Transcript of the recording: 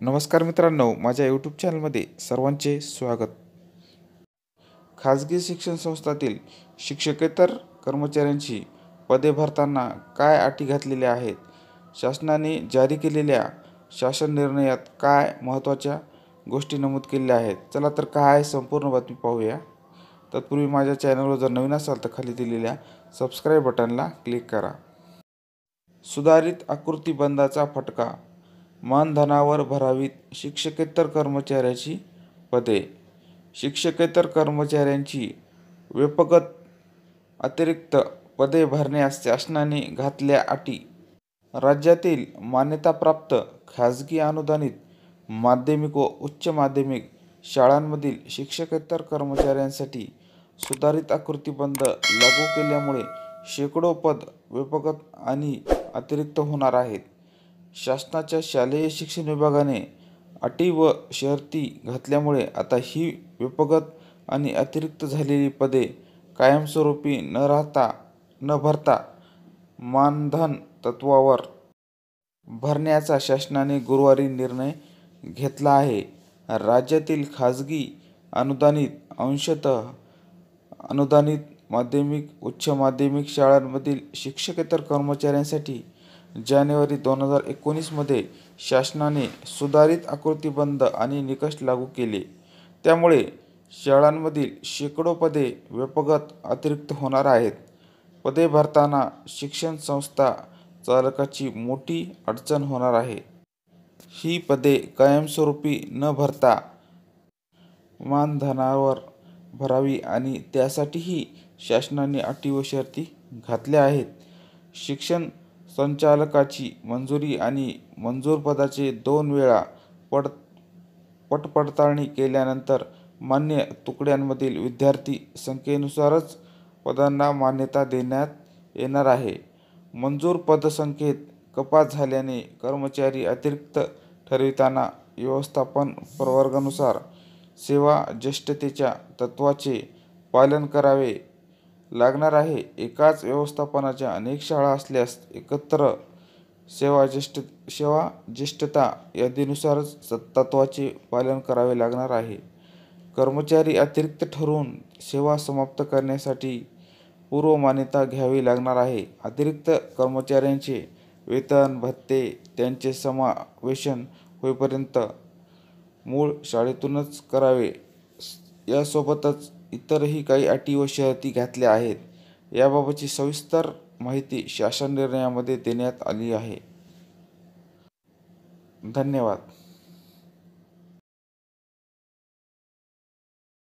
नमस्कार मित्रांनो माझ्या यूट्यूब चॅनलमध्ये सर्वांचे स्वागत. खाजगी शिक्षण संस्थातील शिक्षकेतर कर्मचाऱ्यांची पदे भरताना काय अटी घातलेल्या आहेत? शासनाने जारी केलेल्या शासन निर्णयात काय महत्त्वाच्या गोष्टी नमूद केलेल्या आहेत? चला तर काय आहे संपूर्ण बातमी पाहूया. तत्पूर्वी माझ्या चॅनलवर जर नवीन असाल तर खाली दिलेल्या सबस्क्राईब बटनला क्लिक करा. सुधारित आकृती बंदाचा फटका मानधनावर भरावीत शिक्षकेतर कर्मचाऱ्याची पदे. शिक्षकेतर कर्मचाऱ्यांची व्यपगत अतिरिक्त पदे भरण्यास शासनाने घातल्या अटी. राज्यातील मान्यताप्राप्त खाजगी अनुदानित माध्यमिक व उच्च माध्यमिक शाळांमधील शिक्षकेतर कर्मचाऱ्यांसाठी सुधारित आकृतीबंध लागू केल्यामुळे शेकडो पद व्यपगत आणि अतिरिक्त होणार आहेत. शासनाच्या शालेय शिक्षण विभागाने अटी व शर्ती घातल्यामुळे आता ही विपगत आणि अतिरिक्त झालेली पदे कायमस्वरूपी न राहता न भरता मानधन तत्वावर भरण्याचा शासनाने गुरुवारी निर्णय घेतला आहे. राज्यातील खाजगी अनुदानित अंशतः अनुदानित माध्यमिक उच्च माध्यमिक शाळांमधील शिक्षकेतर कर्मचाऱ्यांसाठी जानेवारी दोन हजार एकोणीसमध्ये शासनाने सुधारित आकृतीबंध आणि निकष लागू केले. त्यामुळे शाळांमधील शेकडो पदे व्यपगत अतिरिक्त होणार आहेत. पदे भरताना शिक्षण संस्था चालकाची मोठी अडचण होणार आहे. ही पदे कायमस्वरूपी न भरता मानधनावर भरावी आणि त्यासाठीही शासनाने अटी व शर्ती घातल्या आहेत. शिक्षण संचालकाची मंजुरी आणि मंजूर पदाचे दोन वेळा पड पटपडताळणी केल्यानंतर मान्य तुकड्यांमधील विद्यार्थी संख्येनुसारच पदांना मान्यता देण्यात येणार आहे. मंजूर पदसंख्येत कपात झाल्याने कर्मचारी अतिरिक्त ठरविताना व्यवस्थापन प्रवर्गानुसार सेवा ज्येष्ठतेच्या तत्त्वाचे पालन करावे. लागणार आहे. एकाच व्यवस्थापनाच्या अनेक शाळा असल्यास एकत्र सेवा ज्येष्ठ सेवा ज्येष्ठता यादीनुसारच तत्त्वाचे पालन करावे लागणार आहे. कर्मचारी अतिरिक्त ठरवून सेवा समाप्त करण्यासाठी पूर्व मान्यता घ्यावी लागणार आहे. अतिरिक्त कर्मचाऱ्यांचे वेतन भत्ते त्यांचे समावेशन होईपर्यंत मूळ शाळेतूनच करावे. यासोबतच इतरही काही अटी व शर्ती घातल्या आहेत. याबाबतची सविस्तर माहिती शासन निर्णयामध्ये देण्यात आली आहे. धन्यवाद.